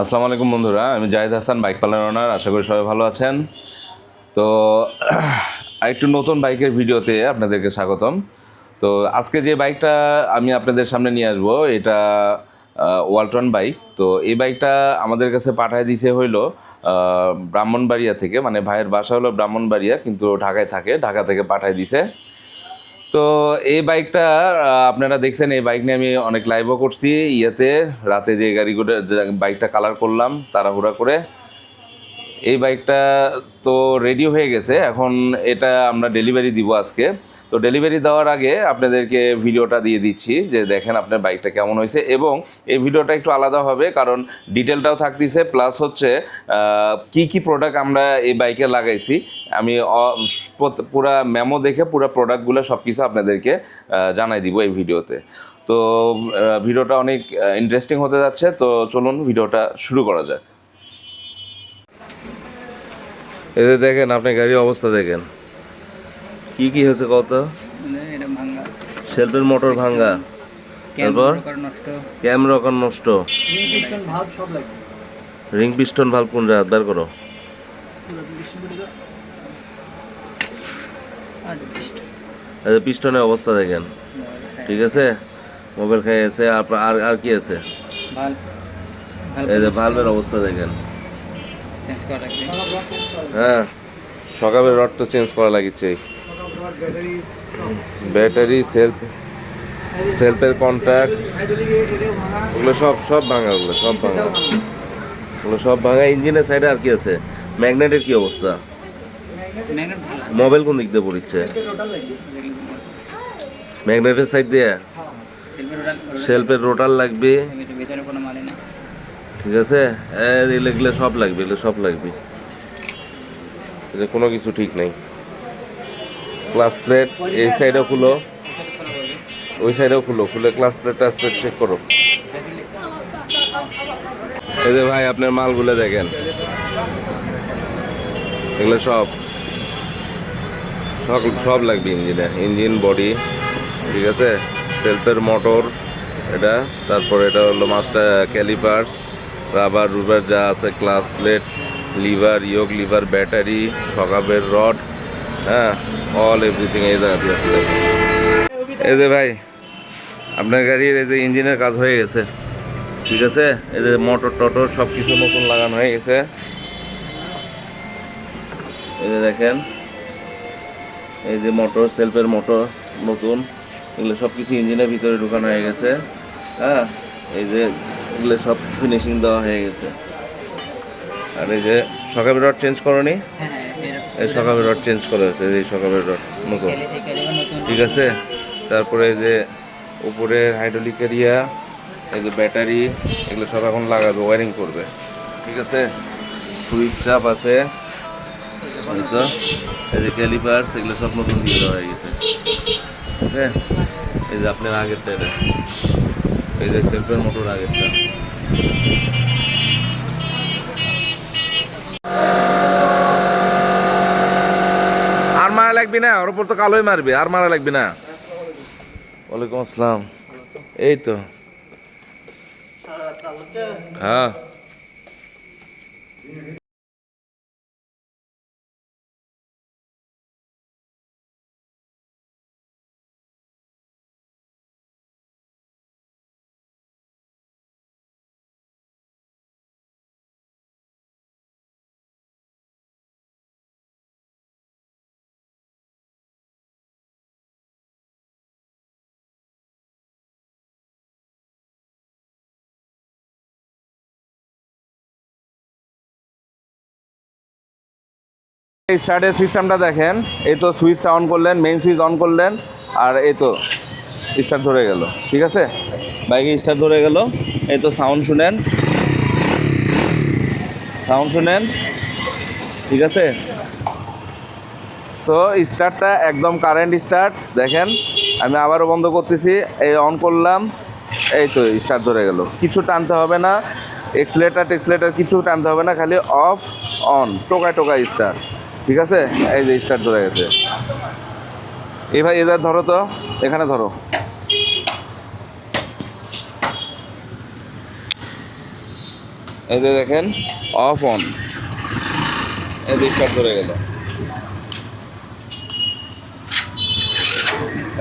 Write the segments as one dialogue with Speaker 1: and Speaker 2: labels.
Speaker 1: আসসালামু আলাইকুম বন্ধুরা, আমি জাহিদ হাসান, বাইক পালার ওনার আশা করি সবাই ভালো আছেন। তো, আরেকটু নতুন বাইকের ভিডিওতে আপনাদেরকে স্বাগতম। তো, আজকে যে বাইকটা আমি আপনাদের সামনে নিয়ে আসব, এটা ওয়ালটন বাইক। তো, এই বাইকটা আমাদের কাছে পাঠায় দিছে হইল ব্রাহ্মণবাড়িয়া থেকে। মানে ভাইয়ের বাসা হলো ব্রাহ্মণবাড়িয়া, কিন্তু ঢাকায় থাকে। ঢাকা থেকে পাঠায় দিছে। তো এই বাইকটা আপনারা দেখছেন, এই বাইক নিয়ে আমি অনেক লাইভও করছি। ইয়েতে, রাতে যে গাড়িগুলো বাইকটা কালার করলাম, তাড়াহুড়া করে। এই বাইকটা তো রেডি হয়ে গেছে। এখন এটা আমরা ডেলিভারি দিব আজকে। তো ডেলিভারি দেওয়ার আগে আপনাদেরকে ভিডিওটা দিয়ে দিচ্ছি যে দেখেন আপনার বাইকটা কেমন হয়েছে এবং এই ভিডিওটা একটু আলাদা হবে কারণ ডিটেলটাও থাকতেছে প্লাস হচ্ছে কি কি প্রোডাক্ট আমরা এই বাইকে লাগাইছি। আমি পুরা মেমো দেখে পুরো প্রোডাক্টগুলো সব কিছু আপনাদেরকে জানাই দিব এই ভিডিওতে। তো ভিডিওটা অনেক ইন্টারেস্টিং হতে যাচ্ছে, তো চলুন ভিডিওটা শুরু করা যাক। এদের দেখেন আপনি গাড়ির অবস্থা দেখেন। কি কি হয়েছে কত
Speaker 2: মানে
Speaker 1: সেলফের মোটর ভাঙ্গা। তারপর?
Speaker 2: ক্যামেরা নষ্ট।
Speaker 1: নষ্ট।
Speaker 2: পিস্টন ভালভ সব লাগবে
Speaker 1: রিং পিস্টন ভালো কোন জায়গা বের করো। যে পিস্টনের অবস্থা দেখেন। ঠিক আছে? মোবাইল খাই আছে। আর আর কি আছে? এই যে ভালভের অবস্থা দেখেন।
Speaker 2: করা
Speaker 1: হ্যাঁ। সকালে রড তো চেঞ্জ করা লাগিচ্ছে। ব্যাটারি সেলফ সেলফের কন্ট্যাক্ট ওগুলো সব সব ভাঙা, ওগুলো সব ভাঙা। ওগুলো সব ভাঙা। ইঞ্জিনের সাইডে আর কি আছে? ম্যাগনেটের কি অবস্থা? মোবাইল কোন দিক দিয়ে পড়িচ্ছে ম্যাগনেটের সাইড দিয়ে?
Speaker 2: সেলফের
Speaker 1: রোটার লাগবে। ঠিক আছে? এগুলো সব লাগবে, এগুলো সব লাগবে। কোনো কিছু ঠিক নেই। ক্লাস প্লেট এই সাইডেও খুলো। ওই সাইডেও খুলো, খুলে ক্লাস প্লেট টাস প্লেট চেক করো। এই যে ভাই, আপনার মালগুলো দেখেন। এগুলো সব। সব সব লাগবে ইঞ্জিনে ইঞ্জিন বডি ঠিক আছে? সেলফের মোটর এটা। তারপর এটা হলো মাস্টার ক্যালিপার্স রাবার রুবার যা আছে ক্লাস প্লেট লিভার ইয়োগ লিভার ব্যাটারি সকাবের রড হ্যাঁ অল এভরিথিং এই জায়গাতে এই যে ভাই, আপনার গাড়ির এই যে ইঞ্জিনের কাজ হয়ে গেছে। ঠিক আছে? এই যে মোটর টটর সব কিছু নতুন লাগানো হয়ে গেছে। এই যে দেখেন, এই যে মোটর সেলফের মোটর নতুন। এগুলো সব কিছু ইঞ্জিনের ভিতরে ঢুকানো হয়ে গেছে। হ্যাঁ এই যে এগুলো সব ফিনিশিং দেওয়া হয়ে গেছে। আর এই যে সকালের রড চেঞ্জ করনি?
Speaker 2: হ্যাঁ
Speaker 1: এই সকালের রড চেঞ্জ করা হয়েছে, এই সকালের রড নতুন ঠিক আছে? তারপরে যে উপরে হাইড্রোলিক এরিয়া এই যে ব্যাটারি এগুলো সব এখন লাগাবে ওয়ারিং করবে। ঠিক আছে? সুইচ চাপ আছে। এই তো। এই যে ক্যালিপার্স এগুলো সব নতুন দিয়ে দেওয়া হয়ে গেছে। ওকে? এই যে আপনার আগেরটা এটা। এই যে সেলফের মোটর আগেরটা আর মারা লাগবি না, ওর উপর তো কালোই মারবি, আর মারা লাগবি না। ওয়ালাইকুম আসসালাম। এই তো। হ্যাঁ। স্টার্টের সিস্টেমটা দেখেন, এই তো সুইচটা অন করলেন মেইন সুইচ অন করলেন, আর এই তো স্টার্ট ধরে গেল, ঠিক আছে? বাইকে স্টার্ট ধরে গেল, এই তো সাউন্ড শুনেন। সাউন্ড শুনেন, ঠিক আছে? তো স্টার্টটা একদম কারেন্ট স্টার্ট দেখেন, আমি আবারও বন্ধ করতেছি, এই অন করলাম, এই তো স্টার্ট ধরে গেল। কিছু টানতে হবে না এক্সলেটার টেক্সলেটার কিছু টানতে হবে না, খালি অফ অন টোকায় টোকায় স্টার্ট ঠিক আছে? এই যে স্টার্ট ধরে গেছে। এবার এদের ধরো তো। এখানে ধরো। এই যে দেখেন অফ অন এই যে স্টার্ট ধরে গেল।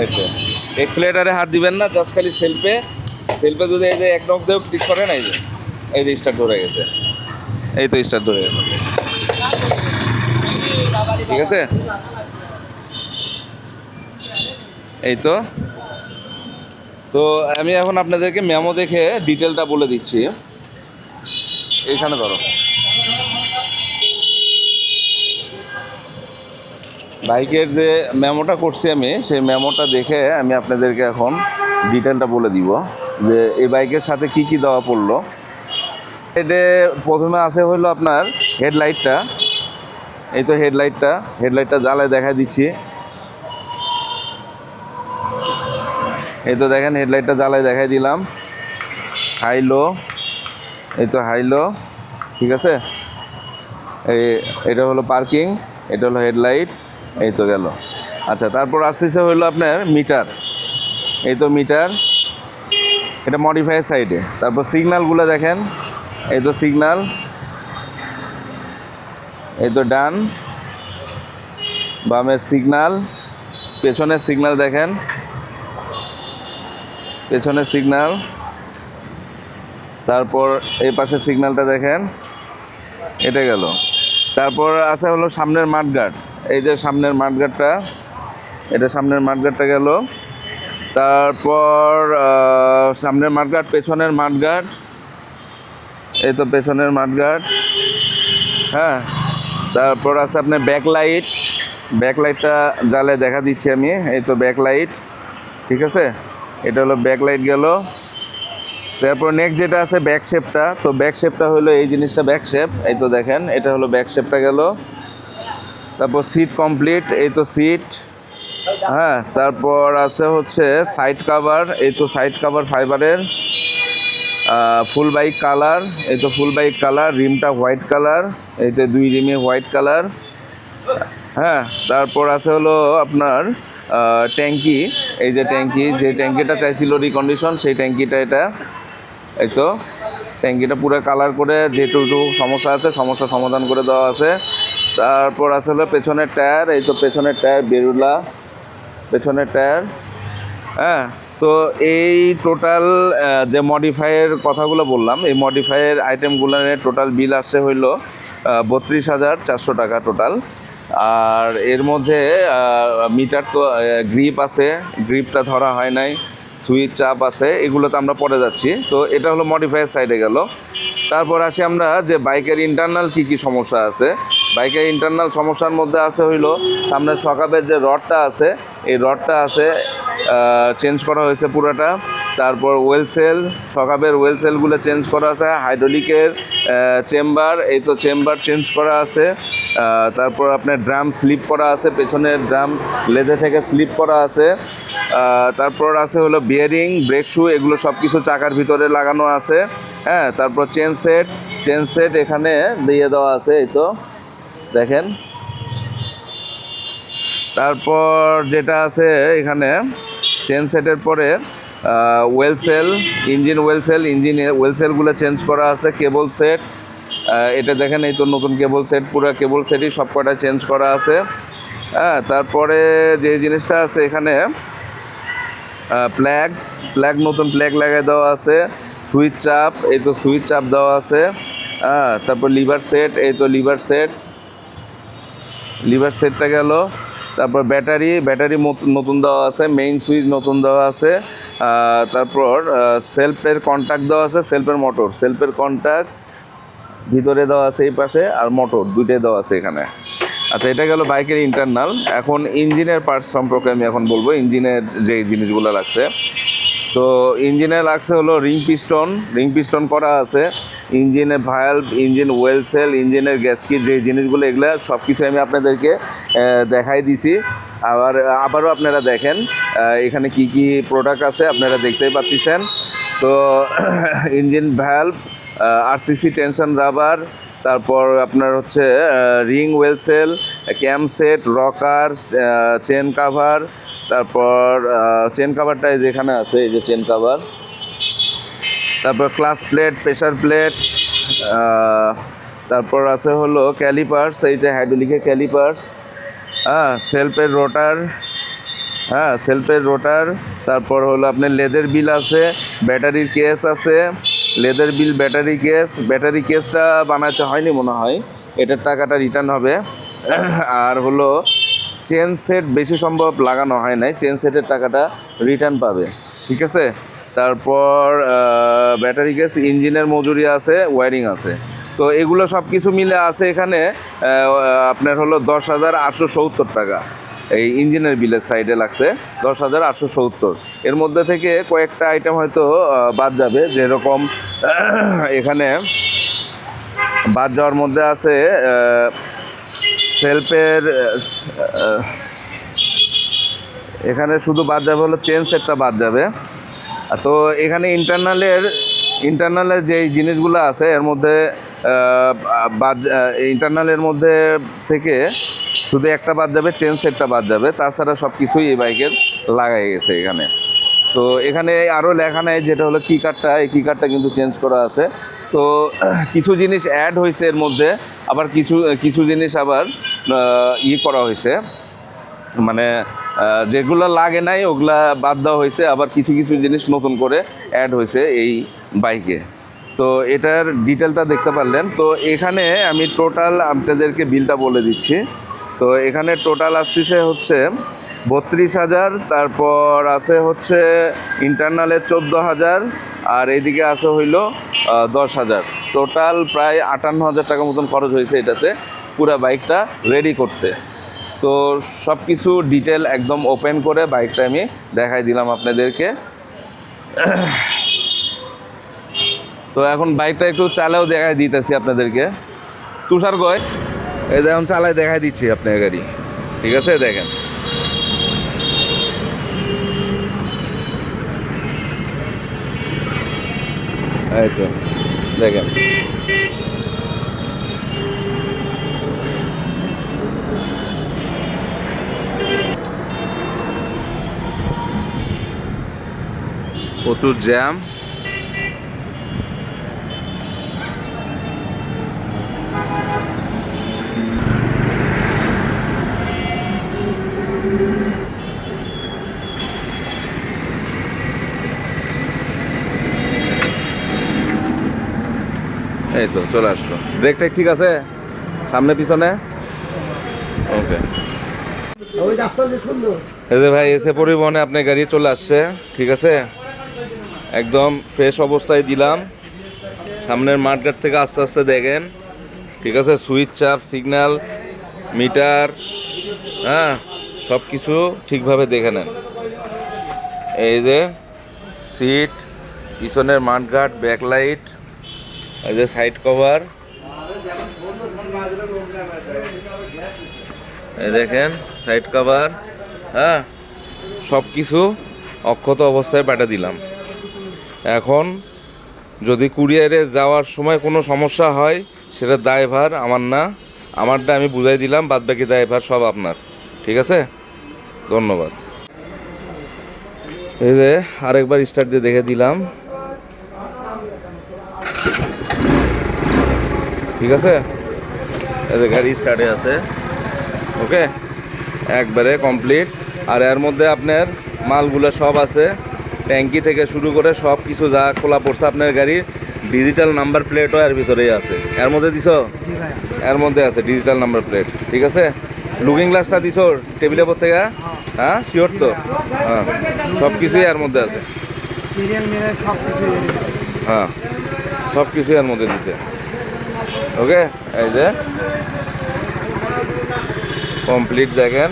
Speaker 1: এই তো। এক্সেলেটারে হাত দিবেন না জাস্ট খালি সেলফে সেলফে যদি এই যে এক নখ দিয়ে ক্লিক করেন এই যে। এই যে স্টার্ট ধরে গেছে। এই তো স্টার্ট ধরে গেল ঠিক আছে? এই তো। তো আমি এখন আপনাদেরকে মেমো দেখে ডিটেলটা বলে দিচ্ছি। এইখানে ধরো। বাইকের যে মেমোটা করছি আমি, সেই মেমোটা দেখে আমি আপনাদেরকে এখন ডিটেলটা বলে দিব যে এই বাইকের সাথে কি কি দেওয়া পড়ল। এটা প্রথমে আছে হলো আপনার হেডলাইটটা এই তো হেডলাইটটা হেডলাইটটা জ্বালায় দেখা দিচ্ছি। এই তো দেখেন, হেডলাইটটা জ্বালায় দেখাই দিলাম। হাই লো, এই তো হাই লো, ঠিক আছে? এই, এটা হলো পার্কিং, এটা হলো হেডলাইট, এই তো গেল। আচ্ছা তারপর আসতেছে হলো আপনার মিটার। এই তো মিটার, এটা মডিফায়ার সাইডে তারপর সিগনালগুলো দেখেন, এই তো সিগনাল এই তো ডান। বামের সিগনাল পেছনের সিগনাল দেখেন। পেছনের সিগনাল তারপর এই পাশের সিগনালটা দেখেন, এটা গেল। তারপর আছে হলো সামনের মাঠগার্ড এই যে সামনের মাঠগার্ডটা এটা সামনের মাঠগার্ডটা গেল। তারপর সামনের মাঠগার্ড পেছনের মাঠগার্ড এই তো পেছনের মাঠগার্ড হ্যাঁ তারপর আছে আপনার ব্যাকলাইট ব্যাকলাইটটা জ্বালে দেখা দিচ্ছি আমি, এই তো ব্যাকলাইট ঠিক আছে? এটা হলো ব্যাকলাইট গেল। তারপর নেক্সট যেটা আছে ব্যাক শেপটা তো ব্যাক শেপটা হলো এই জিনিসটা ব্যাক শেপ এই তো দেখেন, এটা হলো ব্যাক শেপটা গেল। তারপর সিট কমপ্লিট এই তো সিট হ্যাঁ তারপর আছে হচ্ছে সাইড কাভার এই তো সাইড কাভার ফাইবারের ফুল বাইক কালার এই তো ফুল বাইক কালার রিমটা হোয়াইট কালার এই তো দুই রিমে হোয়াইট কালার হ্যাঁ তারপর আছে হলো আপনার ট্যাঙ্কি, এই যে ট্যাঙ্কি, যে ট্যাঙ্কিটা চাইছিল রিকন্ডিশন সেই ট্যাঙ্কিটা এটা, এই তো, ট্যাঙ্কিটা পুরো কালার করে যেটুকু সমস্যা আছে, সমস্যা সমাধান করে দেওয়া আছে। তারপর আছে হলো পেছনের টায়ার এই তো পেছনের টায়ার বেরুলা, পেছনের টায়ার হ্যাঁ। তো এই টোটাল যে মডিফাইয়ের কথাগুলো বললাম, এই মডিফাইয়ের আইটেমগুলোর টোটাল বিল আসছে হইল বত্রিশ হাজার চারশো টাকা টোটাল আর এর মধ্যে মিটার তো গ্রিপ আছে গ্রিপটা ধরা হয় নাই সুইচ চাপ আছে এগুলো তো আমরা পরে যাচ্ছি। তো এটা হলো মডিফায়ার সাইডে গেল। তারপর আসি আমরা যে বাইকের ইন্টারনাল কি কি সমস্যা আছে? বাইকের ইন্টারনাল সমস্যার মধ্যে আছে হইল, সামনের সকাবের যে রডটা আছে, এই রডটা আছে চেঞ্জ করা হয়েছে পুরোটা। তারপর ওয়েল সেল সকাবের ওয়েল সেলগুলো চেঞ্জ করা আছে হাইড্রোলিকের চেম্বার এই তো চেম্বার চেঞ্জ করা আছে। তারপর আপনার ড্রাম স্লিপ করা আছে, পেছনের ড্রাম লেদে থেকে স্লিপ করা আছে। তারপর আছে হলো বিয়ারিং ব্রেক শু এগুলো সব কিছু চাকার ভিতরে লাগানো আছে। হ্যাঁ তারপর চেন সেট চেন সেট এখানে দিয়ে দেওয়া আছে, এই তো। দেখেন। তারপর যেটা আছে এখানে চেন সেটের পরে oil seal engine oil seal engine oil সেলগুলো চেঞ্জ করা আছে কেবল সেট এটা দেখেন এই তো নতুন কেবল সেট পুরো কেবল সেটই সব কটা চেঞ্জ করা আছে। হ্যাঁ তারপরে যে জিনিসটা আছে এখানে প্ল্যাগ প্ল্যাগ নতুন প্ল্যাগ লাগাই দেওয়া আছে। সুইচ চাপ, এই তো সুইচ চাপ দেওয়া আছে। হ্যাঁ তারপর লিভার সেট এই তো লিভার সেট লিভার সেটটা গেল। তারপর ব্যাটারি ব্যাটারি নতুন দেওয়া আছে মেইন সুইচ নতুন দেওয়া আছে তারপর সেলফের কন্ট্যাক্ট দেওয়া আছে সেলফের মোটর সেলফের কন্ট্যাক্ট ভিতরে দেওয়া আছে, এই পাশে, আর মোটর দুইটাই দেওয়া আছে এখানে। আচ্ছা এটা গেল বাইকের ইন্টারনাল এখন ইঞ্জিনের পার্টস সম্পর্কে আমি এখন বলব। ইঞ্জিনের যে জিনিসগুলো লাগছে তো ইঞ্জিনে লাগছে হলো রিং পিস্টন রিং পিস্টন করা আছে। ইঞ্জিনের ভায়ালভ ইঞ্জিন ওয়েল সেল ইঞ্জিনের গ্যাসকিট যে জিনিসগুলো এগুলো সব কিছু আমি আপনাদেরকে দেখাই দিছি। আবার, আবারও আপনারা দেখেন এখানে কি কি প্রোডাক্ট আছে আপনারা দেখতেই পাচ্ছেন। তো, engine valve RCC tension rubber তারপর আপনার হচ্ছে ring oil seal cam set rocker chain cover তারপর চেন কাভারটা এই যে আছে, এই যে চেন কাভার তারপর ক্লাস প্লেট প্রেশার প্লেট তারপর আছে হলো ক্যালিপার্স এই যে হাইড্রোলিকের ক্যালিপার্স হ্যাঁ সেলফের রোটার হ্যাঁ সেলফের রোটার তারপর হলো আপনার লেদের বিল আছে ব্যাটারির কেস আছে লেদের বিল ব্যাটারি কেস ব্যাটারি কেসটা বানাতে হয়নি মনে হয়, এটার টাকাটা রিটার্ন হবে। আর হলো চেন সেট বেশি সম্ভব লাগানো হয় নাই। চেন সেটের টাকাটা রিটার্ন পাবে। ঠিক আছে? তারপর ব্যাটারি গ্যাস ইঞ্জিনের মজুরি আছে ওয়ারিং আছে। তো এগুলো সব কিছু মিলে আছে এখানে আপনার হলো দশ হাজার আটশো সত্তর টাকা। এই ইঞ্জিনের বিলের সাইডে লাগছে দশ হাজার আটশো সত্তর। এর মধ্যে থেকে কয়েকটা আইটেম হয়তো বাদ যাবে। যেরকম, এখানে বাদ যাওয়ার মধ্যে আছে সেলফের এখানে শুধু বাদ যাবে হলো চেন সেটটা বাদ যাবে। তো এখানে ইন্টারনালের ইন্টারনালের যেই জিনিসগুলো আছে, এর মধ্যে বাদ ইন্টারনালের মধ্যে থেকে শুধু একটা বাদ যাবে চেন সেটটা বাদ যাবে। তাছাড়া সব কিছুই এই বাইকের লাগাই গেছে এখানে। তো এখানে আরও লেখা নেয় যেটা হলো কি কার্ডটা এই কি কার্ডটা কিন্তু চেঞ্জ করা আছে। তো কিছু জিনিস অ্যাড হয়েছে এর মধ্যে, আবার কিছু কিছু জিনিস আবার আহ, ই করা হয়েছে। মানে যেগুলো লাগে নাই ওগুলা বাদ দেওয়া হয়েছে। আবার কিছু কিছু জিনিস নতুন করে অ্যাড হয়েছে এই বাইকে তো এটার ডিটেলটা দেখতে পারলেন। তো এখানে আমি টোটাল আপনাদেরকে বিলটা বলে দিচ্ছি। তো এখানে টোটাল আসতেছে হচ্ছে বত্রিশ হাজার তারপর আছে হচ্ছে ইন্টারনালে চোদ্দ হাজার আর এইদিকে আছে হইল দশ হাজার। টোটাল প্রায় আটান্ন হাজার টাকা মতন খরচ হয়েছে এটাতে। পুরো বাইকটা রেডি করতে। তো সব কিছু ডিটেল একদম ওপেন করে বাইকটা আমি দেখাই দিলাম আপনাদেরকে। তো এখন বাইকটা একটু চালাও দেখাই দিতেছি আপনাদেরকে। তুষার কয়? এই এখন চালায় দেখাই দিচ্ছি আপনার গাড়ি। ঠিক আছে, দেখেন। এই তো, দেখেন। প্রচুর জ্যাম এই তো চলে আসলো। ব্রেক টেক ঠিক আছে? সামনে পিছনে? ওকে এই যে ভাই এসে পরিবহনে আপনার গাড়ি চলে আসছে ঠিক আছে? একদম ফ্রেশ অবস্থায় দিলাম। সামনের মাঠঘাট থেকে আস্তে আস্তে দেখেন। ঠিক আছে সুইচ চাপ সিগন্যাল মিটার হ্যাঁ সব কিছু ঠিকভাবে দেখে নেন। এই যে সিট পিছনের মাঠঘাট ব্যাকলাইট এই যে সাইড কভার এই দেখেন সাইড কভার হ্যাঁ সব কিছু অক্ষত অবস্থায় পাঠিয়ে দিলাম। এখন যদি কুরিয়ারে যাওয়ার সময় কোনো সমস্যা হয়, সেটা দায়ভার আমার না। আমারটা আমি বুঝাই দিলাম বাদ বাকি দায়ভার সব আপনার। ঠিক আছে? ধন্যবাদ। এই যে আরেকবার স্টার্ট দিয়ে দেখে দিলাম। ঠিক আছে? এই গাড়ি স্টার্টে আছে। ওকে একবারে কমপ্লিট আর এর মধ্যে আপনার মালগুলো সব আছে। ট্যাঙ্কি থেকে শুরু করে সব কিছু যা খোলা পড়ছে আপনার গাড়ির ডিজিটাল নাম্বার প্লেটও এর ভিতরেই আছে। এর মধ্যে দিছো? এর মধ্যে আছে ডিজিটাল নাম্বার প্লেট ঠিক আছে? লুকিং গ্লাসটা দিছো টেবিলের উপর থেকে? হ্যাঁ। শিওর তো? হ্যাঁ সব কিছুই এর মধ্যে আছে। হ্যাঁ সব কিছুই এর মধ্যে দিছে। ওকে এই যে। কমপ্লিট দেখেন।